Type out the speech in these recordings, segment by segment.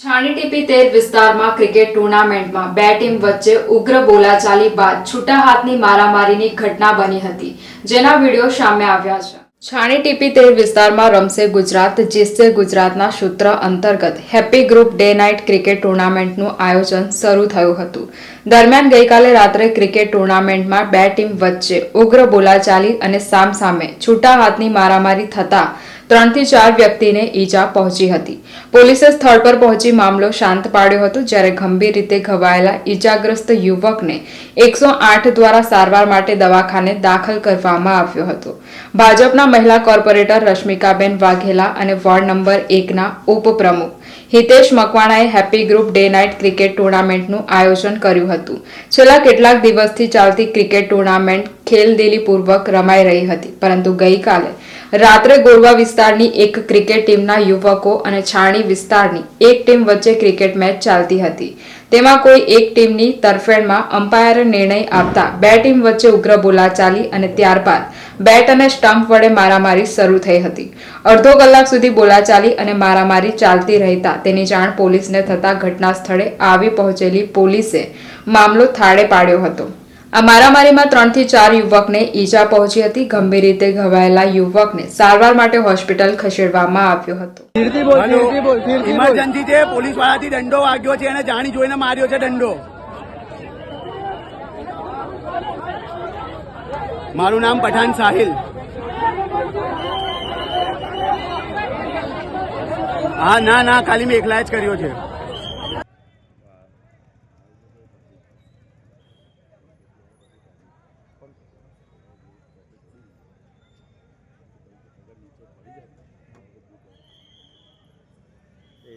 છાણીટીપી તેર વિસ્તારમાં ક્રિકેટ ટુર્નામેન્ટમાં બે ટીમ વચ્ચે ઉગ્ર બોલાચાલી બાદ છૂટા હાથની મારામારીની ઘટના બની હતી, જેના વીડિયો સામે આવ્યા છે. છાણીટીપી તેર વિસ્તારમાં રમશે ગુજરાત, જીતશે ગુજરાતના સૂત્ર અંતર્ગત. Happy group day night cricket ટુર્નામેન્ટનું આયોજન શરૂ થયું હતું. દરમિયાન ગઈકાલે રાત્રે ક્રિકેટ ટુર્નામેન્ટમાં બે ટીમ વચ્ચે ઉગ્ર બોલાચાલી અને સામસામે છૂટા હાથની મારામારી થતા ત્રણથી ચાર વ્યક્તિને ઈજા પહોંચી હતી. પોલીસે સ્થળ પર પહોંચી મામલો શાંત પાડ્યો હતો, જ્યારે ગંભીર રીતે ઘવાયેલા ઈજાગ્રસ્ત યુવકને એકસો આઠ દ્વારા સારવાર માટે દવાખાને દાખલ કરવામાં આવ્યો હતો. ભાજપના મહિલા કોર્પોરેટર રશ્મિકાબેન વાઘેલા અને વોર્ડ નંબર એકના ઉપપ્રમુખ Hitesh મકવાણાએ happy group day night cricket ટુર્નામેન્ટનું આયોજન કર્યું હતું. છેલ્લા કેટલાક દિવસથી ચાલતી ક્રિકેટ ટુર્નામેન્ટ ખેલદિલીપૂર્વક રમાઈ રહી હતી, પરંતુ ગઈકાલે રાત્રે ગોરવા વિસ્તારની એક ક્રિકેટ ટીમના યુવકો અને છાણી વિસ્તારની એક ટીમ વચ્ચે ક્રિકેટ મેચ ચાલતી હતી. તેમાં કોઈ એક ટીમની તરફેણમાં અમ્પાયરે નિર્ણય આપતા બે ટીમ વચ્ચે ઉગ્ર બોલાચાલી અને ત્યારબાદ બેટ અને સ્ટમ્પ વડે મારામારી શરૂ થઈ હતી. અડધો કલાક સુધી બોલાચાલી અને મારામારી ચાલતી રહેતા તેની જાણ પોલીસને થતા ઘટના સ્થળે આવી પહોંચેલી પોલીસે મામલો થાળે પાડ્યો હતો. આ મારામારીમાં ત્રણથી ચાર યુવકને ઈજા પહોંચી હતી. ગંભીર રીતે ઘવાયેલા યુવકને સારવાર માટે હોસ્પિટલ ખસેડવામાં આવ્યો હતો. ઇમરજન્સી છે પોલીસ વાળાથી દંડો વાગ્યો છે અને જાણી જોઈને માર્યો છે દંડો. મારું નામ પઠાણ સાહિલ. હા ના ના ખાલી મેં એકલા જ કર્યો છે.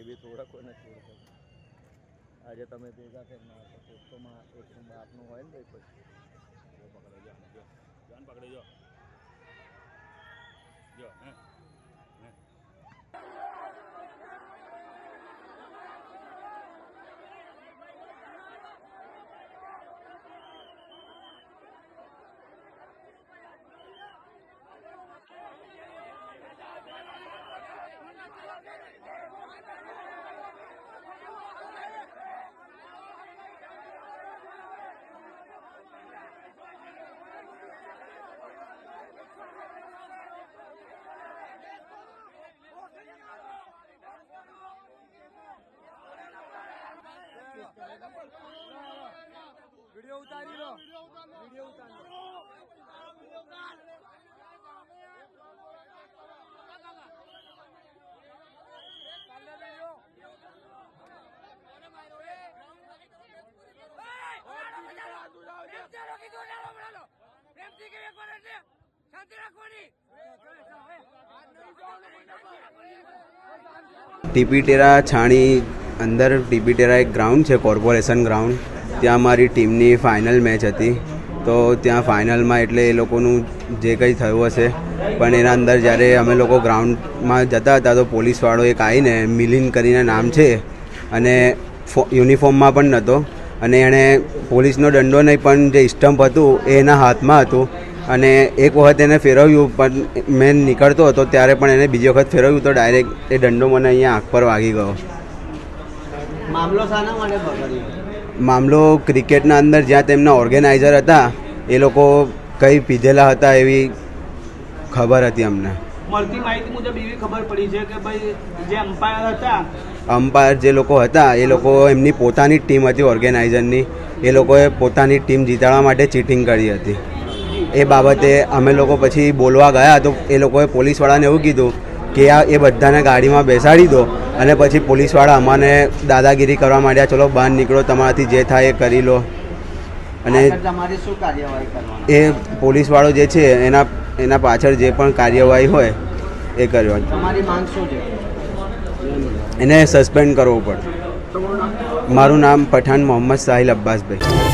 એ થોડા કોઈને છોડતો આજે તમે ભેગા થઈને ના તો કોક તો માં એક બાપનું હોય ને ભાઈ પછી. પકડે જો. જાન, પકડે, જો. જો, હે. વીડિયો ઉતારી લો. વીડિયો ઉતારી લો. ટીપીટેરા છાણી અંદર ટીબીટેરા એક ગ્રાઉન્ડ છે કોર્પોરેશન ગ્રાઉન્ડ ત્યાં મારી ટીમની ફાઇનલ મેચ હતી. તો ત્યાં ફાઇનલમાં એટલે એ લોકોનું જે કંઈ થયું હશે, પણ એના અંદર જ્યારે અમે લોકો ગ્રાઉન્ડમાં જતા હતા, તો પોલીસવાળો એક આવીને મિલિન કરીને નામ છે, અને યુનિફોર્મમાં પણ નહોતો અને એણે પોલીસનો દંડો નહીં, પણ જે સ્ટમ્પ હતું, એ એના હાથમાં હતું. અને એક વખત એને ફેરવ્યું, પણ મેં નીકળતો હતો, ત્યારે પણ એને બીજી વખત ફેરવ્યું, તો ડાયરેક્ટ એ દંડો મને અહીંયા આંખ પર વાગી ગયો. મામલો શાના માટે પકડ્યો મામલો ક્રિકેટના અંદર જ્યાં તેમના ઓર્ગેનાઇઝર હતા એ લોકો કઈ પીધેલા હતા એવી ખબર હતી અમને. મળતી માહિતી મુજબ એવી ખબર પડી છે કે ભાઈ જે અમ્પાયર હતા અમ્પાયર જે લોકો હતા એ લોકો એમની પોતાની જ ટીમ હતી ઓર્ગેનાઇઝરની. એ લોકોએ પોતાની ટીમ જીતાડવા માટે ચીટિંગ કરી હતી. એ બાબતે અમે લોકો પછી બોલવા ગયા તો એ લોકોએ પોલીસવાળાને એવું કીધું કે આ એ બધાને ગાડીમાં બેસાડી દો. અને પછી પોલીસવાળા અમાને દાદાગીરી કરવા માંડ્યા ચલો બહાર નીકળો તમારાથી જે થાય એ કરી લો. અને એ પોલીસવાળો જે છે એના એના પાછળ જે પણ કાર્યવાહી હોય એ કર્યો. એને સસ્પેન્ડ કરવો પડે. મારું નામ પઠાણ મોહમ્મદ સાહિલ અબ્બાસભાઈ.